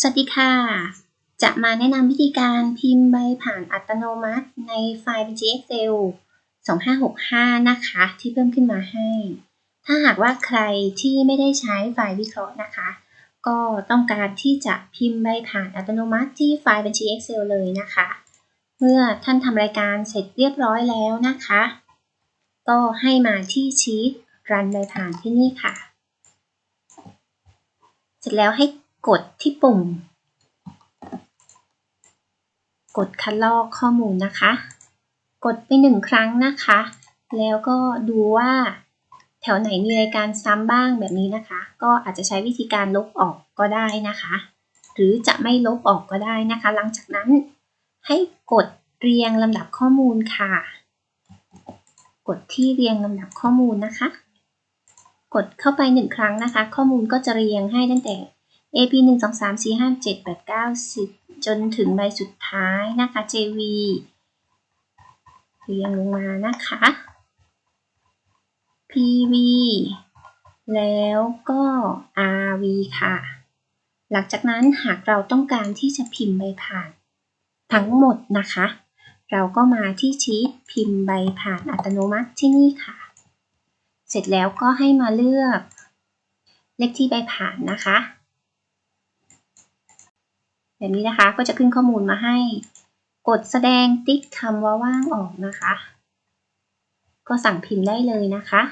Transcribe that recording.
สวัสดีค่ะ จะมาแนะนำวิธีการพิมพ์ใบผ่านอัตโนมัติในไฟล์บัญชี Excel 2565 นะคะ ที่เพิ่มขึ้นมาให้ ถ้าหากว่าใครที่ไม่ได้ใช้ไฟล์วิเคราะห์นะคะ ก็ต้องการที่จะพิมพ์ใบผ่านอัตโนมัติที่ไฟล์บัญชี Excel เลยนะคะ เมื่อท่านทำรายการเสร็จเรียบร้อยแล้วนะคะ ก็ให้มาที่ชีตรันใบผ่านที่นี่ค่ะ เสร็จแล้วให้ กดที่ปุ่ม กดคัดลอกข้อมูลนะคะ กดไปหนึ่งครั้งนะคะ แล้วก็ดูว่าแถวไหนมีรายการซ้ำบ้างแบบนี้นะคะ ก็อาจจะใช้วิธีการลบออกก็ได้นะคะ หรือจะไม่ลบออกก็ได้นะคะ หลังจากนั้นให้กดเรียงลำดับข้อมูลค่ะ กดที่เรียงลำดับข้อมูลนะคะ กดเข้าไปหนึ่งครั้งนะคะ ข้อมูลก็จะเรียงให้ตั้งแต่ AP 1 2 3 4 5 7 8 9 10 จนถึงใบสุดท้ายนะคะ JV เรียงลงมานะคะ PV แล้วก็ RV ค่ะ หลังจากนั้นหากเราต้องการที่จะพิมพ์ใบผ่าน ทั้งหมดนะคะ เราก็มาที่ชีตพิมพ์ใบผ่านอัตโนมัติที่นี่ค่ะ เสร็จแล้วก็ให้มาเลือกเลขที่ใบผ่านนะคะ แบบนี้นะคะก็จะขึ้นข้อมูลมาให้ กดแสดงติ๊กคำว่าว่างออกนะคะ ก็สั่งพิมพ์ได้เลยนะคะ